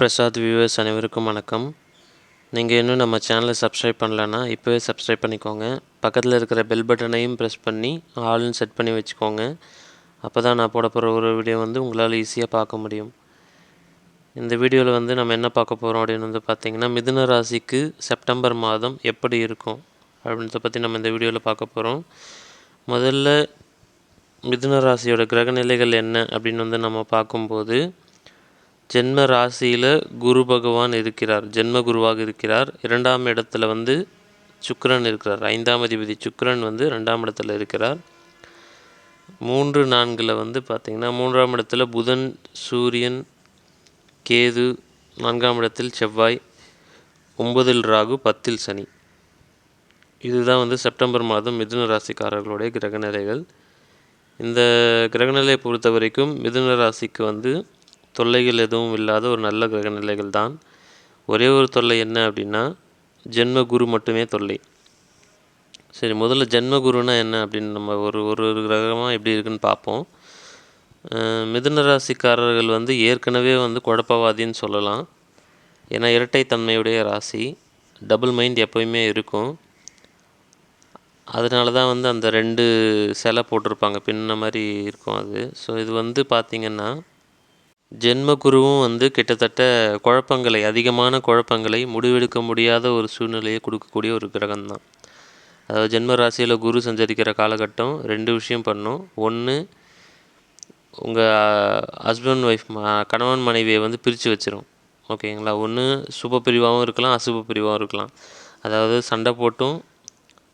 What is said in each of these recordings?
Prasad viewers அனைவருக்கும் வணக்கம். நீங்கள் இன்னும் நம்ம சேனலை சப்ஸ்கிரைப் பண்ணலன்னா இப்போவே சப்ஸ்கிரைப் பண்ணிக்கோங்க. பக்கத்தில் இருக்கிற பெல் பட்டனையும் ப்ரெஸ் பண்ணி ஆல்னு செட் பண்ணி வச்சுக்கோங்க. அப்போ தான் நான் போட போகிற ஒரு வீடியோ வந்து உங்களால் ஈஸியாக பார்க்க முடியும். இந்த வீடியோவில் வந்து நம்ம என்ன பார்க்க போகிறோம் அப்படின்னு வந்து பார்த்திங்கன்னா மிதுன ராசிக்கு செப்டம்பர் மாதம் எப்படி இருக்கும் அப்படின்றத பற்றி நம்ம இந்த வீடியோவில் பார்க்க போகிறோம் முதல்ல மிதுன ராசியோட கிரக நிலைகள் என்ன அப்படின்னு வந்து நம்ம பார்க்கும்போது ஜென்ம ராசியில் குரு பகவான் இருக்கிறார். ஜென்ம குருவாக இருக்கிறார். இரண்டாம் இடத்துல வந்து சுக்கரன் இருக்கிறார். ஐந்தாம் அதிபதி சுக்கரன் வந்து ரெண்டாம் இடத்துல இருக்கிறார். மூன்று நான்கில் வந்து பார்த்திங்கன்னா மூன்றாம் இடத்துல புதன் சூரியன் கேது நான்காம் இடத்தில் செவ்வாய் ஒன்பதில் ராகு பத்தில் சனி. இதுதான் வந்து செப்டம்பர் மாதம் மிதுன ராசிக்காரர்களுடைய கிரகநிலைகள். இந்த கிரகநிலையை பொறுத்த வரைக்கும் மிதுன ராசிக்கு வந்து தொல்லைகள் எதுவும் இல்லாத ஒரு நல்ல கிரக நிலைகள் தான். ஒரே ஒரு தொல்லை என்ன அப்படின்னா ஜென்ம குரு மட்டுமே தொல்லை. சரி முதல்ல ஜென்ம குருனா என்ன அப்படின்னு நம்ம ஒரு ஒரு ஒரு கிரகமாக எப்படி இருக்குன்னு பார்ப்போம். மிதுன ராசிக்காரர்கள் வந்து ஏற்கனவே வந்து குழப்பவாதின்னு சொல்லலாம். ஏன்னா இரட்டைத்தன்மையுடைய ராசி. டபுள் மைண்ட் எப்போயுமே இருக்கும். அதனால தான் வந்து அந்த ரெண்டு சிலை போட்டிருப்பாங்க. பின்ன மாதிரி இருக்கும் அது. ஸோ இது வந்து பார்த்திங்கன்னா ஜென்ம குருவும் வந்து கிட்டத்தட்ட குழப்பங்களை அதிகமான குழப்பங்களை முடிவெடுக்க முடியாத ஒரு சூழ்நிலையை கொடுக்கக்கூடிய ஒரு கிரகம்தான். அதாவது ஜென்ம ராசியில் குரு சஞ்சரிக்கிற காலகட்டம் ரெண்டு விஷயம் பண்ணும். ஒன்று உங்கள் ஹஸ்பண்ட் ஒய்ஃப் கணவன் மனைவியை வந்து பிரித்து வச்சிரும். ஓகேங்களா? ஒன்று சுப பிரிவாகவும் இருக்கலாம் அசுப பிரிவாகவும் இருக்கலாம். அதாவது சண்டை போட்டும்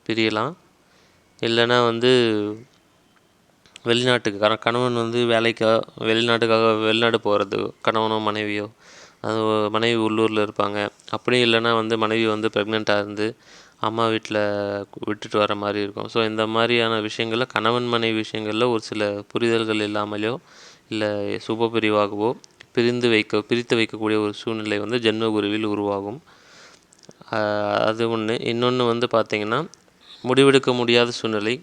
பிரியலாம். இல்லைன்னா வந்து வெளிநாட்டுக்கு. கணவன் வந்து வேலைக்கோ வெளிநாட்டுக்காக வெளிநாடு போகிறது கணவனோ மனைவியோ அது மனைவி உள்ளூரில் இருப்பாங்க. அப்படியும் இல்லைன்னா வந்து மனைவி வந்து ப்ரெக்னெண்ட்டாக இருந்து அம்மா வீட்டில் விட்டுட்டு வர மாதிரி இருக்கும். ஸோ இந்த மாதிரியான விஷயங்களில் கணவன் மனைவி விஷயங்களில் ஒரு சில புரிதல்கள் இல்லாமலையோ இல்லை சுப பிரிவாகவோ பிரிந்து வைக்க பிரித்து வைக்கக்கூடிய ஒரு சூழ்நிலை வந்து ஜென்மகுருவில் உருவாகும். அது ஒன்று இன்னொன்று வந்து பார்த்திங்கன்னா முடிவெடுக்க முடியாத சூழ்நிலை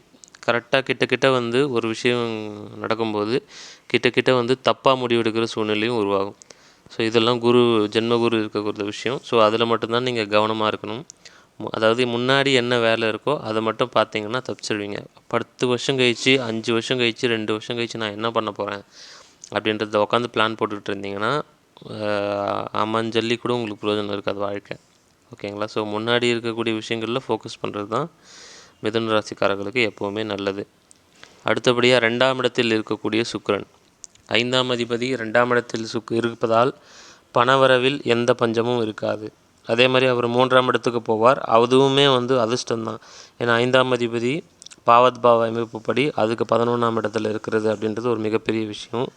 கரெக்டாக கிட்ட கிட்ட வந்து ஒரு விஷயம் நடக்கும்போது கிட்ட கிட்ட வந்து தப்பாக முடிவெடுக்கிற சூழ்நிலையும் உருவாகும். ஸோ இதெல்லாம் குரு ஜென்மகுரு இருக்கக்கூடிய விஷயம். ஸோ அதில் மட்டும்தான் நீங்கள் கவனமாக இருக்கணும். அதாவது முன்னாடி என்ன வேலை இருக்கோ அதை மட்டும் பார்த்தீங்கன்னா தப்பிச்சிடுவீங்க பத்து வருஷம் கழிச்சு அஞ்சு வருஷம் கழிச்சு ரெண்டு வருஷம் கழிச்சு நான் என்ன பண்ண போகிறேன் அப்படின்றத உட்காந்து பிளான் போட்டுக்கிட்டு இருந்தீங்கன்னா அம்மஞ்சல்லி கூட உங்களுக்கு பிரயோஜனம் இருக்காது வாழ்க்கை. ஓகேங்களா ஸோ முன்னாடி இருக்கக்கூடிய விஷயங்களில் ஃபோக்கஸ் பண்ணுறது தான் மிதுன ராசிக்காரர்களுக்கு எப்போவுமே நல்லது. அடுத்தபடியாக ரெண்டாம் இடத்தில் இருக்கக்கூடிய சுக்கரன். ஐந்தாம் அதிபதி ரெண்டாம் இடத்தில் சுக் இருப்பதால் பணவரவில் எந்த பஞ்சமும் இருக்காது. அதே மாதிரி அவர் மூன்றாம் இடத்துக்கு போவார். அதுவுமே வந்து அதிர்ஷ்டம்தான். ஏன்னா ஐந்தாம் அதிபதி பாவத் பாவ அமைப்புப்படி அதுக்கு பதினொன்றாம் இடத்துல இருக்கிறது அப்படின்றது ஒரு மிகப்பெரிய விஷயம்.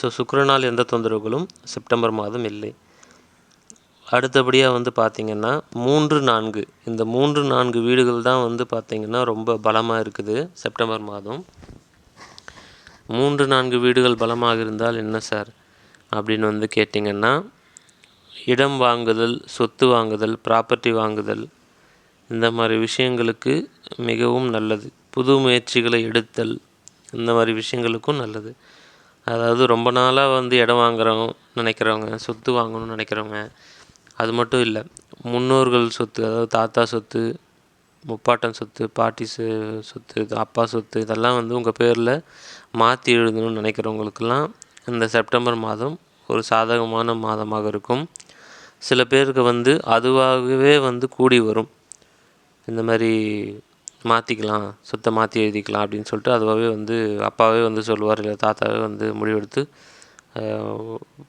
ஸோ சுக்கரனால் எந்த தொந்தரவுகளும் செப்டம்பர் மாதம் இல்லை. அடுத்தபடியாக வந்து பார்த்திங்கன்னா மூன்று நான்கு. இந்த மூன்று நான்கு வீடுகள் தான் வந்து பார்த்திங்கன்னா ரொம்ப பலமாக இருக்குது செப்டம்பர் மாதம். மூன்று நான்கு வீடுகள் பலமாக இருந்தால் என்ன சார் அப்படின்னு வந்து கேட்டிங்கன்னா இடம் வாங்குதல் சொத்து வாங்குதல் ப்ராப்பர்ட்டி வாங்குதல் இந்த மாதிரி விஷயங்களுக்கு மிகவும் நல்லது. புது முயற்சிகளை எடுத்தல் இந்த மாதிரி விஷயங்களுக்கும் நல்லது. அதாவது ரொம்ப நாளாக வந்து இடம் வாங்குறோம் நினைக்கிறவங்க சொத்து வாங்கணும்னு நினைக்கிறவங்க அது மட்டும் இல்லை முன்னோர்கள் சொத்து அதாவது தாத்தா சொத்து முப்பாட்டன் சொத்து பாட்டி சொத்து இது அப்பா சொத்து இதெல்லாம் வந்து உங்கள் பேரில் மாற்றி எழுதணும்னு நினைக்கிறவங்களுக்கெல்லாம் இந்த செப்டம்பர் மாதம் ஒரு சாதகமான மாதமாக இருக்கும். சில பேருக்கு வந்து அதுவாகவே வந்து கூடி வரும். இந்த மாதிரி மாற்றிக்கலாம் சொத்தை மாற்றி எழுதிக்கலாம் அப்படின்னு சொல்லிட்டு அதுவாகவே வந்து அப்பாவே வந்து சொல்லுவார் இல்லை தாத்தாவே வந்து முடிவெடுத்து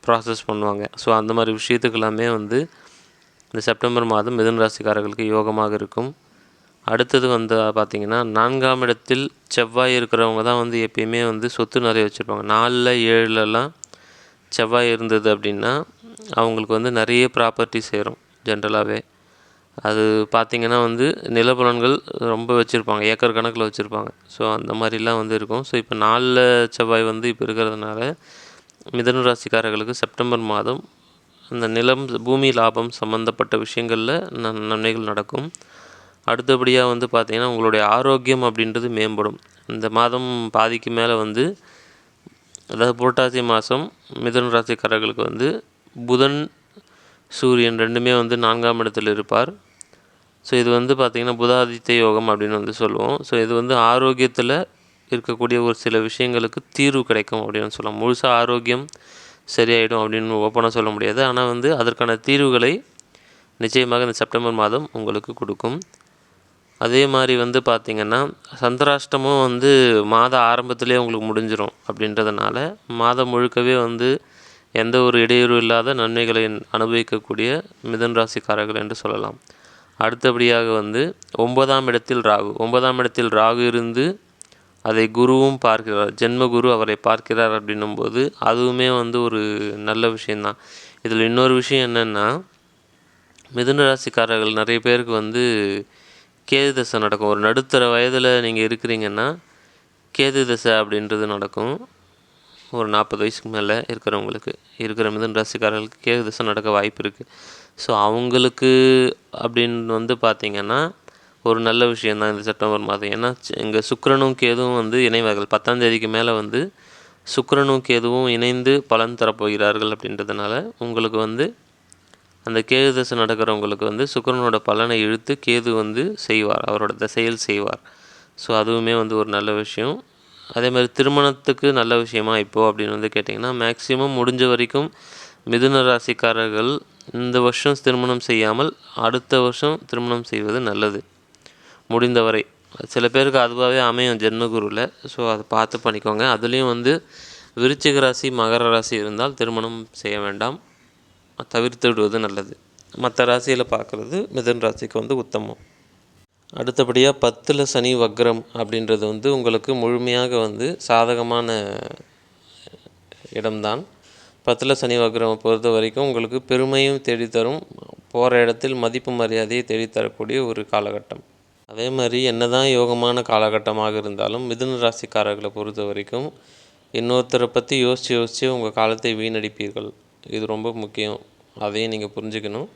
ப்ராசஸ் பண்ணுவாங்க. ஸோ அந்த மாதிரி விஷயத்துக்கெல்லாமே வந்து இந்த செப்டம்பர் மாதம் மிதுன ராசிக்காரர்களுக்கு யோகமாக இருக்கும். அடுத்தது வந்து பார்த்திங்கன்னா நான்காம் இடத்தில் செவ்வாய் இருக்கிறவங்க தான் வந்து எப்பயுமே வந்து சொத்து நிறைய வச்சுருப்பாங்க. நாலில் ஏழுலலாம் செவ்வாய் இருந்தது அப்படின்னா அவங்களுக்கு வந்து நிறைய ப்ராப்பர்ட்டி சேரும் ஜென்ரலாகவே அது பார்த்திங்கன்னா வந்து நிலப்புலன்கள் ரொம்ப வச்சுருப்பாங்க ஏக்கர் கணக்கில் வச்சுருப்பாங்க. ஸோ அந்த மாதிரிலாம் வந்து இருக்கும். ஸோ இப்போ நாலில் செவ்வாய் வந்து இப்போ இருக்கிறதுனால மிதன ராசிக்காரர்களுக்கு செப்டம்பர் மாதம் அந்த நிலம் பூமி லாபம் சம்மந்தப்பட்ட விஷயங்களில் நன் நன்மைகள் நடக்கும். அடுத்தபடியாக வந்து பார்த்திங்கன்னா உங்களுடைய ஆரோக்கியம் அப்படின்றது மேம்படும். இந்த மாதம் பாதிக்கு மேலே வந்து அதாவது புரட்டாசி மாதம் மிதன ராசிக்காரர்களுக்கு வந்து புதன் சூரியன் ரெண்டுமே வந்து நான்காம் இடத்தில் இருப்பார். ஸோ இது வந்து பார்த்திங்கன்னா புதாதித்த யோகம் அப்படின்னு வந்து சொல்லுவோம். ஸோ இது வந்து ஆரோக்கியத்தில் இருக்கக்கூடிய ஒரு சில விஷயங்களுக்கு தீர்வு கிடைக்கும் அப்படின்னு சொல்லலாம். முழுசாக ஆரோக்கியம் சரியாயிடும் அப்படின்னு ஓப்பனாக சொல்ல முடியாது. ஆனால் வந்து அதற்கான தீர்வுகளை நிச்சயமாக இந்த செப்டம்பர் மாதம் உங்களுக்கு கொடுக்கும். அதே மாதிரி வந்து பார்த்திங்கன்னா சந்திராஷ்டமும் வந்து மாத ஆரம்பத்திலே உங்களுக்கு முடிஞ்சிடும் அப்படின்றதுனால மாதம் முழுக்கவே வந்து எந்த ஒரு இடையூறு இல்லாத நன்மைகளை அனுபவிக்கக்கூடிய மிதன் ராசிக்காரர்கள் என்று சொல்லலாம். அடுத்தபடியாக வந்து ஒன்பதாம் இடத்தில் ராகு. ஒன்பதாம் இடத்தில் ராகு இருந்து அதை குருவும் பார்க்கிறார் ஜென்ம குரு அவரை பார்க்கிறார் அப்படின்னும்போது அதுவுமே வந்து ஒரு நல்ல விஷயந்தான் இதில் இன்னொரு விஷயம் என்னென்னா மிதுன ராசிக்காரர்கள் நிறைய பேருக்கு வந்து கேது தசை நடக்கும். ஒரு நடுத்தர வயதில் நீங்கள் இருக்கிறீங்கன்னா கேது தசை அப்படின்றது நடக்கும். ஒரு நாற்பது வயசுக்கு மேலே இருக்கிறவங்களுக்கு இருக்கிற மிதுன ராசிக்காரர்களுக்கு கேது தசை நடக்க வாய்ப்பு இருக்குது ஸோ அவங்களுக்கு அப்படின்னு வந்து பார்த்திங்கன்னா ஒரு நல்ல விஷயந்தான் இந்த செப்டம்பர் மாதம். ஏன்னா இங்கே சுக்கரனும் கேதுவும் வந்து இணைவார்கள். பத்தாம் தேதிக்கு மேலே வந்து சுக்கரனும் கேதுவும் இணைந்து பலன் தரப்போகிறார்கள் அப்படின்றதுனால உங்களுக்கு வந்து அந்த கேது தசை நடக்கிறவங்களுக்கு வந்து சுக்கிரனோட பலனை இழுத்து கேது வந்து செய்வார் அவரோட தசையில் செய்வார். ஸோ அதுவுமே வந்து ஒரு நல்ல விஷயம். அதே மாதிரி திருமணத்துக்கு நல்ல விஷயமா இப்போது அப்படின்னு வந்து கேட்டிங்கன்னா மேக்ஸிமம் முடிஞ்ச வரைக்கும் மிதுன ராசிக்காரர்கள் இந்த வருஷம் திருமணம் செய்யாமல் அடுத்த வருஷம் திருமணம் செய்வது நல்லது. முடிந்தவரை. சில பேருக்கு அதுவாகவே அமையும் ஜென்மகுருவில் ஸோ அதை பார்த்து பண்ணிக்கோங்க. அதுலேயும் வந்து விருச்சிக ராசி மகர ராசி இருந்தால் திருமணம் செய்ய வேண்டாம். தவிர்த்து விடுவது நல்லது. மற்ற ராசியில் பார்க்குறது மிதன் ராசிக்கு வந்து உத்தமம். அடுத்தபடியாக பத்தில் சனி வக்ரம் அப்படின்றது வந்து உங்களுக்கு முழுமையாக வந்து சாதகமான இடம்தான். பத்தில் சனி வக்ரம் பொறுத்த வரைக்கும் உங்களுக்கு பெருமையும் தேடித்தரும். போகிற இடத்தில் மதிப்பு மரியாதையை தேடித்தரக்கூடிய ஒரு காலகட்டம். அதே மாதிரி என்னதான் யோகமான காலகட்டமாக இருந்தாலும் மிதுன ராசிக்காரர்களை பொறுத்த வரைக்கும் இன்னொருத்தரை பற்றி யோசித்து யோசித்து உங்கள் காலத்தை வீணடிப்பீர்கள். இது ரொம்ப முக்கியம். அதையும் நீங்கள் புரிஞ்சுக்கணும்.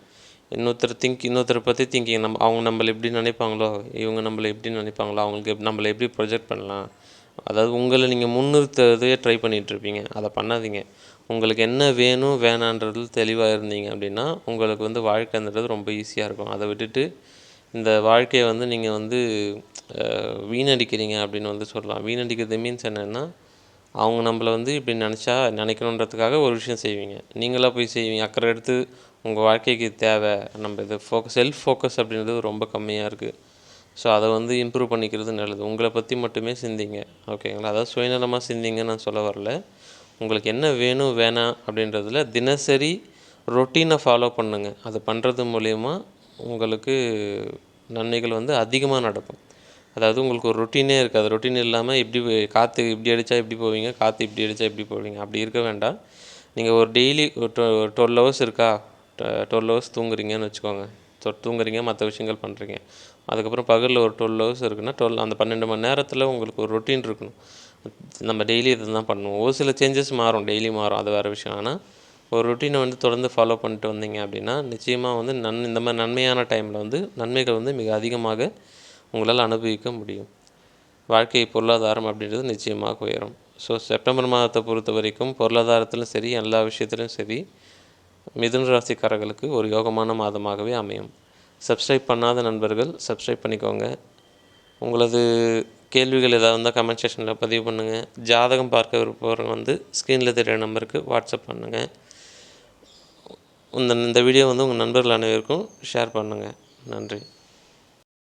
இன்னொருத்தர் திங்க் இன்னொருத்தரை பற்றி திங்கிங் நம்ம அவங்க நம்மளை எப்படி நினைப்பாங்களோ இவங்க நம்மளை எப்படி நினைப்பாங்களோ அவங்களுக்கு எப்- நம்மளை எப்படி ப்ரொஜெக்ட் பண்ணலாம். அதாவது உங்களை நீங்கள் முன்னிறுத்துறதே ட்ரை பண்ணிகிட்ருப்பீங்க அதை பண்ணாதீங்க. உங்களுக்கு என்ன வேணும் வேணான்றது தெளிவாக இருந்தீங்க அப்படின்னா உங்களுக்கு வந்து வாழ்க்கைன்றது ரொம்ப ஈஸியாக இருக்கும். அதை விட்டுட்டு இந்த வாழ்க்கையை வந்து நீங்கள் வந்து வீணடிக்கிறீங்க அப்படின்னு வந்து சொல்லலாம். வீணடிக்கிறது மீன்ஸ் என்னென்னா அவங்க நம்மளை வந்து இப்படி நினச்சா நினைக்கணுன்றதுக்காக ஒரு விஷயம் செய்வீங்க. நீங்களாக போய் செய்வீங்க. அக்கறை எடுத்து உங்கள் வாழ்க்கைக்கு தேவை. நம்ம இது ஃபோக்கஸ் செல்ஃப் ஃபோக்கஸ் அப்படின்றது ரொம்ப கம்மியாக இருக்குது ஸோ அதை வந்து இம்ப்ரூவ் பண்ணிக்கிறது நல்லது. உங்களை பற்றி மட்டுமே சிந்திங்க. ஓகேங்களா அதாவது சுயநலமாக சிந்திங்கன்னு நான் சொல்ல வரல. உங்களுக்கு என்ன வேணும் வேணாம் அப்படின்றதுல தினசரி ரொட்டீனை ஃபாலோ பண்ணுங்கள் அது பண்ணுறது மூலயமா உங்களுக்கு நன்மைகள் வந்து அதிகமாக நடக்கும். அதாவது உங்களுக்கு ஒரு ரொட்டீனே இருக்காது. ரொட்டீன் இல்லாமல் இப்படி காற்று இப்படி அடித்தா இப்படி போவீங்க காற்று இப்படி அடித்தா இப்படி போவீங்க. அப்படி இருக்க வேண்டாம். நீங்கள் ஒரு டெய்லி ஒரு டுவெல் ஹவர்ஸ் இருக்கா? டுவெல் ஹவர்ஸ் தூங்குறீங்கன்னு வச்சுக்கோங்க. தூங்குறீங்க மற்ற விஷயங்கள் பண்ணுறீங்க அதுக்கப்புறம் பகலில் ஒரு டுவெல் ஹவர்ஸ் இருக்குன்னா டுவெல் அந்த பன்னெண்டு மணி நேரத்தில் உங்களுக்கு ஒரு ரொட்டீன் இருக்கணும். நம்ம டெய்லி இதை தான் பண்ணுவோம் ஒரு சில சேஞ்சஸ் மாறும். டெய்லி மாறும். அது வேறு விஷயம். ஆனால் ஒரு ரொட்டீனை வந்து தொடர்ந்து ஃபாலோ பண்ணிட்டு வந்தீங்க அப்படின்னா நிச்சயமாக வந்து நன் இந்த மாதிரி நன்மையான டைமில் வந்து நன்மைகள் வந்து மிக அதிகமாக உங்களால் அனுபவிக்க முடியும். வாழ்க்கை பொருளாதாரம் அப்படின்றது நிச்சயமாக உயரும். ஸோ செப்டம்பர் மாதத்தை பொறுத்த வரைக்கும் பொருளாதாரத்திலும் சரி எல்லா விஷயத்திலும் சரி மிதுன ராசிக்காரர்களுக்கு ஒரு யோகமான மாதமாகவே அமையும். சப்ஸ்கிரைப் பண்ணாத நண்பர்கள் சப்ஸ்கிரைப் பண்ணிக்கோங்க. உங்களது கேள்விகள் ஏதாவது இருந்தால் கமெண்ட் செக்ஷனில் பதிவு பண்ணுங்கள் ஜாதகம் பார்க்க விருப்பவங்க வந்து ஸ்க்ரீனில் தெரிகிற நம்பருக்கு வாட்ஸ்அப் பண்ணுங்கள் இந்த இந்த வீடியோ வந்து உங்கள் நண்பர்கள் அனைவருக்கும் ஷேர் பண்ணுங்கள் நன்றி.